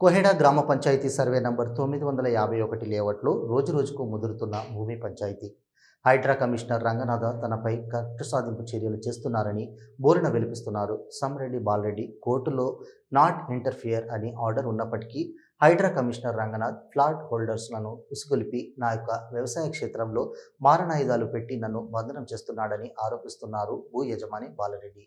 కోహెడా గ్రామ panchayat survey number తొమ్మిది వందల యాభై ఒకటి లేఅవుట్లో రోజురోజుకు ముదురుతున్న భూమి పంచాయతీ. హైడ్రా కమిషనర్ రంగనాథ తనపై కక్ష సాధింపు చర్యలు చేస్తున్నారని బోరున వెలిపిస్తున్నారు. సమ్రెడ్డి బాలరెడ్డి కోర్టులో నాట్ ఇంటర్ఫియర్ అని ఆర్డర్ ఉన్నప్పటికీ హైడ్రా కమిషనర్ రంగనాథ్ ఫ్లాట్ హోల్డర్స్లను ఉసుగొలిపి నా యొక్క వ్యవసాయ క్షేత్రంలో మారణాయుధాలు పెట్టి నన్ను బంధనం చేస్తున్నాడని ఆరోపిస్తున్నారు భూ యజమాని బాలరెడ్డి.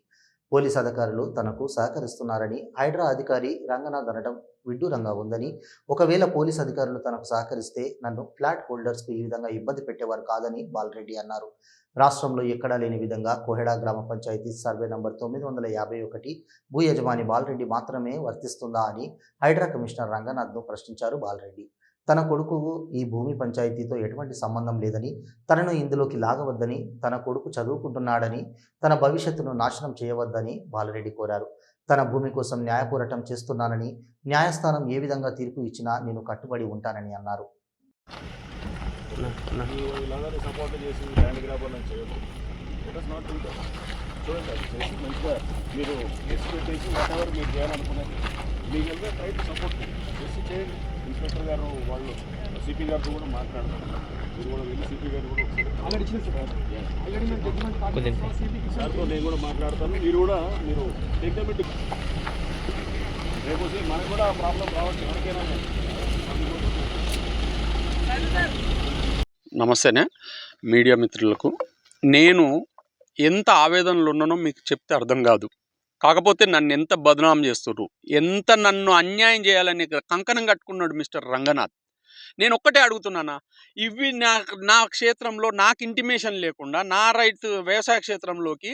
పోలీస్ అధికారులు తనకు సహకరిస్తున్నారని హైడ్రా అధికారి రంగనాథ్ అనడం విడ్డూరంగా ఉందని ఒకవేళ పోలీస్ అధికారులు తనకు సహకరిస్తే నన్ను ఫ్లాట్ హోల్డర్స్కు ఈ విధంగా ఇబ్బంది పెట్టేవారు కాదని బాలరెడ్డి అన్నారు. రాష్ట్రంలో ఎక్కడా లేని విధంగా కోహెడా గ్రామ పంచాయతీ సర్వే నంబర్ తొమ్మిది వందల యాభై ఒకటి భూ యజమాని బాలరెడ్డి మాత్రమే వర్తిస్తుందా అని హైడ్రా కమిషనర్ రంగనాథ్ను ప్రశ్నించారు బాలరెడ్డి. తన కొడుకు ఈ భూమి పంచాయతీతో ఎటువంటి సంబంధం లేదని తనను ఇందులోకి లాగవద్దని తన కొడుకు చదువుకుంటున్నాడని తన భవిష్యత్తును నాశనం చేయవద్దని బాలరెడ్డి కోరారు తన భూమి కోసం న్యాయ పోరాటం చేస్తున్నానని న్యాయస్థానం ఏ విధంగా తీర్పు ఇచ్చినా నేను కట్టుబడి ఉంటానని అన్నారు సపోర్ట్ చేసి చూడండి అది చేసి మంచిగా మీరు కేసు పెట్టేసి వాట్ ఎవర్ మీరు చేయాలనుకున్నది లీగల్గా ట్రై టు సపోర్ట్ చేసి చేయండి ఇన్స్పెక్టర్ గారు వాళ్ళు సిపి గారితో కూడా మాట్లాడతారు మీరు కూడా వెళ్ళి సిపి గారు కూడా సార్తో నేను కూడా మాట్లాడతాను మీరు కూడా మీరు టేక్ రేపు వచ్చి మనకు కూడా ప్రాబ్లం రావచ్చు ఎవరికైనా నమస్తేనే మీడియా మిత్రులకు. నేను ఎంత ఆవేదనలో ఉన్నానో మీకు చెప్తే అర్థం కాదు. కాకపోతే నన్ను ఎంత బదనాం చేస్తుర్రు ఎంత నన్ను అన్యాయం చేయాలని కంకణం కట్టుకున్నాడు మిస్టర్ రంగనాథ్. నేను ఒక్కటే అడుగుతున్నానా ఇవి నా నా క్షేత్రంలో నాకు ఇంటిమేషన్ లేకుండా నా రైతు వ్యవసాయ క్షేత్రంలోకి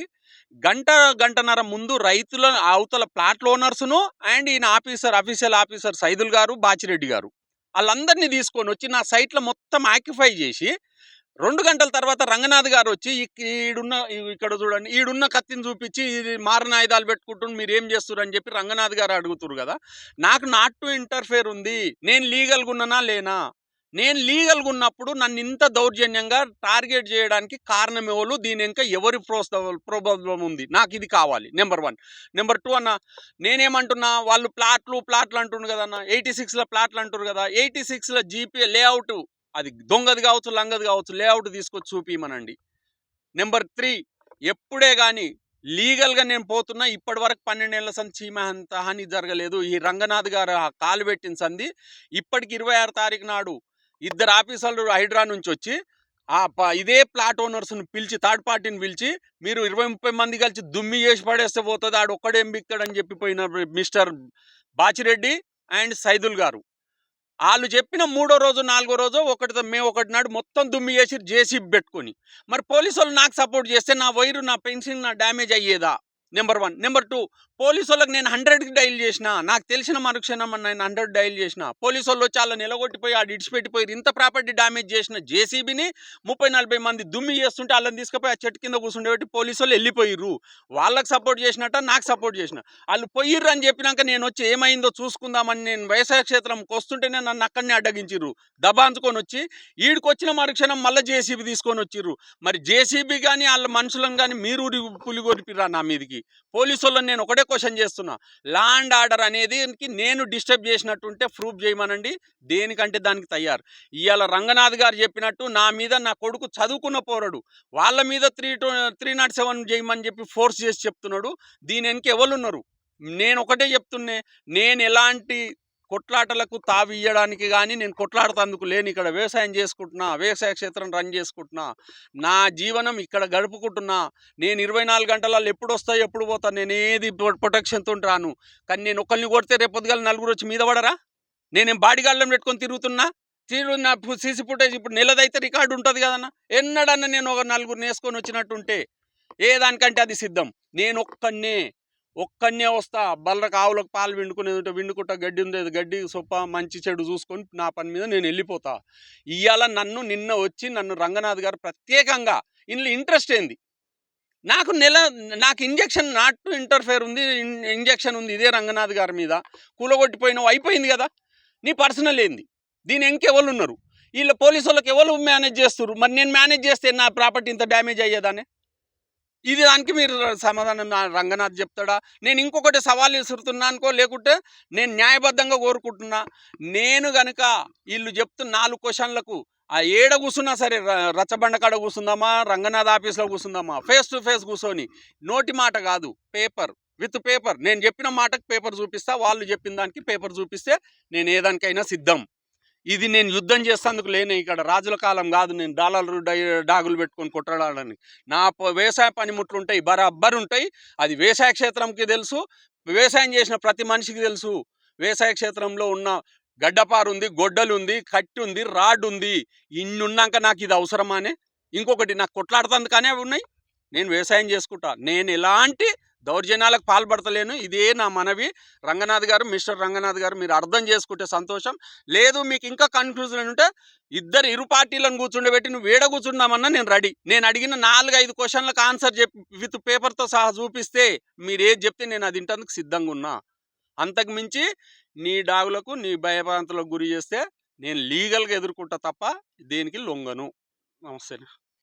గంట గంటన్నర ముందు రైతుల అవతల ప్లాట్ ఓనర్స్ను అండ్ ఈయన officer official officer Saidul garu Bachireddy garu. వాళ్ళందరినీ తీసుకొని వచ్చి నా సైట్లో మొత్తం ఆక్యుఫై చేసి రెండు గంటల తర్వాత రంగనాథ్ గారు వచ్చి ఈడున్న ఇక్కడ చూడండి ఈడున్న కత్తిని చూపించి ఇది మారణ ఆయుధాలు పెట్టుకుంటుని మీరు ఏం చేస్తారు అని చెప్పి రంగనాథ్ గారు అడుగుతున్నారు కదా. నాకు నాట్ టు ఇంటర్ఫేర్ ఉంది. నేను లీగల్గా ఉన్నానా లేనా? నేను లీగల్గా ఉన్నప్పుడు నన్ను ఇంత దౌర్జన్యంగా టార్గెట్ చేయడానికి కారణం ఎవరు? దీని ఇంకా ఎవరి ప్రోత్స ప్రభుత్వం ఉంది? నాకు ఇది కావాలి నెంబర్ వన్. నెంబర్ టూ అన్న నేనేమంటున్నా వాళ్ళు ప్లాట్లు ప్లాట్లు అంటున్నారు కదా అన్న ఎయిటీ సిక్స్లో ప్లాట్లు అంటారు కదా ఎయిటీ సిక్స్లో జీపీ లేఅవుట్ అది దొంగది కావచ్చు లంగది కావచ్చు లేఅవుట్ తీసుకొచ్చి చూపిమనండి నెంబర్ త్రీ ఎప్పుడే కానీ లీగల్గా నేను పోతున్నా ఇప్పటి వరకు పన్నెండేళ్ళ సంది చీమ అంత హాని జరగలేదు. ఈ రంగనాథ్ గారు కాలు పెట్టిన సంది ఇప్పటికి ఇరవై ఆరు తారీఖు నాడు ఇద్దరు ఆఫీసర్లు హైడ్రా నుంచి వచ్చి ఆ ప- ఇదే ప్లాట్ ఓనర్స్ని పిలిచి థర్డ్ పార్టీని పిలిచి మీరు ఇరవై ముప్పై మంది కలిసి దుమ్మి చేసి పడేస్తే పోతుంది ఆడు ఒక్కడేం బిక్తాడని చెప్పిపోయిన మిస్టర్ బాచిరెడ్డి అండ్ సైదుల్ గారు. వాళ్ళు చెప్పిన మూడో రోజు నాలుగో రోజు ఒకటితో మేము ఒకటి నాడు మొత్తం దుమ్మి చేసి జేసీబీ పెట్టుకొని. మరి పోలీసు వాళ్ళు నాకు సపోర్ట్ చేస్తే నా వైరు నా పెన్షన్ నా damage అయ్యేదా? Number one. Number two police వాళ్ళకి నేను హండ్రెడ్కి డైల్ చేసిన నాకు తెలిసిన మరుక్షణం నేను హండ్రెడ్ డైల్ చేసిన పోలీసు వాళ్ళు చాలా నిలగొట్టిపోయి ఆడు ఇడిచిపెట్టిపోయి ఇంత ప్రాపర్టీ డ్యామేజ్ చేసిన జేసీబీని ముప్పై నలభై మంది దుమ్మి చేస్తుంటే వాళ్ళని తీసుకుపోయి ఆ చెట్టు కింద కూర్చుండేబట్టి పోలీసు వాళ్ళు వెళ్ళిపోయిర్రు. వాళ్ళకి సపోర్ట్ చేసినట్ట నాకు సపోర్ట్ చేసిన. వాళ్ళు పోయిర్రు అని చెప్పినాక నేను వచ్చి ఏమైందో చూసుకుందామని నేను వ్యవసాయ క్షేత్రంకి వస్తుంటేనే నన్ను అక్కడనే అడ్డగించిర్రు. దబాంచుకొని వచ్చి ఈడికి వచ్చిన మరుక్షణం మళ్ళీ జేసీబీ తీసుకొని వచ్చిర్రు. మరి జేసీబీ కానీ వాళ్ళ మనుషులను కానీ మీరు ఊరి నా మీదకి? పోలీసు వాళ్ళని నేను ఒకటే క్వశ్చన్ చేస్తున్నా. ల్యాండ్ ఆర్డర్ అనేది నేను డిస్టర్బ్ చేసినట్టుంటే ప్రూఫ్ చేయమనండి. దేనికంటే దానికి తయారు. ఇవాళ రంగనాథ్ గారు చెప్పినట్టు నా మీద నా కొడుకు చదువుకున్న పోరడు. వాళ్ళ మీద three two three nought seven చేయమని చెప్పి ఫోర్స్ చేసి చెప్తున్నాడు. దీని వెనక ఎవరున్నారు? నేను ఒకటే చెప్తున్నే. నేను ఎలాంటి కొట్లాటలకు తావి ఇయ్యడానికి కానీ నేను కొట్లాడుతందుకు లేని. ఇక్కడ వ్యవసాయం చేసుకుంటున్నా వ్యవసాయ క్షేత్రం రన్ చేసుకుంటున్నా. నా జీవనం ఇక్కడ గడుపుకుంటున్నా. నేను ఇరవై నాలుగు గంటలలో ఎప్పుడు వస్తా ఎప్పుడు పోతా నేను ఏది ప్రొటెక్షన్తో రాను. కానీ నేను ఒకరిని కొడితే రేపొద్దుగా నలుగురు వచ్చి మీద పడరా? నేనేం బాడిగాళ్ళం పెట్టుకొని తిరుగుతున్నా? తిరుగు నా సీసీ ఫుటేజ్ ఇప్పుడు నెలదైతే రికార్డు ఉంటుంది కదన్నా? ఎన్నడన్నా నేను ఒక నలుగురు నేసుకొని వచ్చినట్టుంటే ఏ దానికంటే అది సిద్ధం. నేను ఒక్కనే ఒక్కనే వస్తా. బల్లరకు ఆవులకు పాలు విండుకునేది విండుకుంటా గడ్డి ఉండేది గడ్డి సొప్ప మంచి చెడు చూసుకొని నా పని మీద నేను వెళ్ళిపోతా. ఇవాళ నన్ను నిన్న వచ్చి నన్ను రంగనాథ్ గారు ప్రత్యేకంగా ఇందులో ఇంట్రెస్ట్ ఏంది? నాకు నెల నాకు ఇంజక్షన్ నాటు టు ఇంటర్ఫేర్ ఉంది ఇంజక్షన్ ఉంది ఇదే రంగనాథ్ గారి మీద. కూలగొట్టిపోయినావు అయిపోయింది కదా? నీ పర్సనల్ ఏంది? దీని ఇంకెవరు ఉన్నారు? వీళ్ళ పోలీసు వాళ్ళకి ఎవరు మేనేజ్ చేస్తారు మరి నేను మేనేజ్ చేస్తే నా ప్రాపర్టీ ఇంత డ్యామేజ్ అయ్యేదానే ఇది దానికి మీరు సమాధానం రంగనాథ్ చెప్తాడా? నేను ఇంకొకటి సవాల్ విసురుతున్నానుకో లేకుంటే నేను న్యాయబద్ధంగా కోరుకుంటున్నా. నేను గనక వీళ్ళు చెప్తున్న నాలుగు క్వశ్చన్లకు ఆ ఏడ కూర్చున్నా సరే రచ్చబండ కాడ కూర్చుందామా రంగనాథ్ ఆఫీస్లో కూర్చుందామా ఫేస్ టు ఫేస్ కూర్చొని నోటి మాట కాదు పేపర్ విత్ పేపర్. నేను చెప్పిన మాటకు పేపర్ చూపిస్తా వాళ్ళు చెప్పిన దానికి పేపర్ చూపిస్తే నేను ఏదానికైనా సిద్ధం. ఇది నేను యుద్ధం చేసేందుకు లేనే ఇక్కడ రాజుల కాలం కాదు నేను డాలర్లు డాగులు పెట్టుకొని కొట్టడానికి. నా వ్యవసాయ పనిముట్లు ఉంటాయి బరాబర్ ఉంటాయి. అది వ్యవసాయ క్షేత్రంకి తెలుసు వ్యవసాయం చేసిన ప్రతి మనిషికి తెలుసు. వ్యవసాయ క్షేత్రంలో ఉన్న గడ్డపారు ఉంది గొడ్డలు ఉంది కట్టి ఉంది రాడ్ ఉంది. ఇన్నున్నాక నాకు ఇది అవసరమానే? ఇంకొకటి నాకు కొట్లాడుతందుకనే అవి ఉన్నాయి? నేను వ్యవసాయం చేసుకుంటా. నేను ఎలాంటి దౌర్జన్యాలకు పాల్పడతలేను. ఇదే నా మనవి. రంగనాథ్ గారు మిస్టర్ రంగనాథ్ గారు మీరు అర్థం చేసుకుంటే సంతోషం. లేదు మీకు ఇంకా కన్ఫ్యూజన్ ఉంటే ఇద్దరు ఇరు పార్టీలను కూర్చుండబెట్టి నువ్వు వేడ కూర్చుందామన్నా నేను రెడీ. నేను అడిగిన నాలుగు ఐదు క్వశ్చన్లకు ఆన్సర్ చెప్పి విత్ పేపర్తో సహా చూపిస్తే మీరు ఏది చెప్తే నేను అది ఇంటందుకు సిద్ధంగా ఉన్నా. అంతకు మించి నీ డాగులకు నీ భయభ్రాంతులకు గురి చేస్తే నేను లీగల్గా ఎదుర్కొంటా తప్ప దేనికి లొంగను. నమస్తే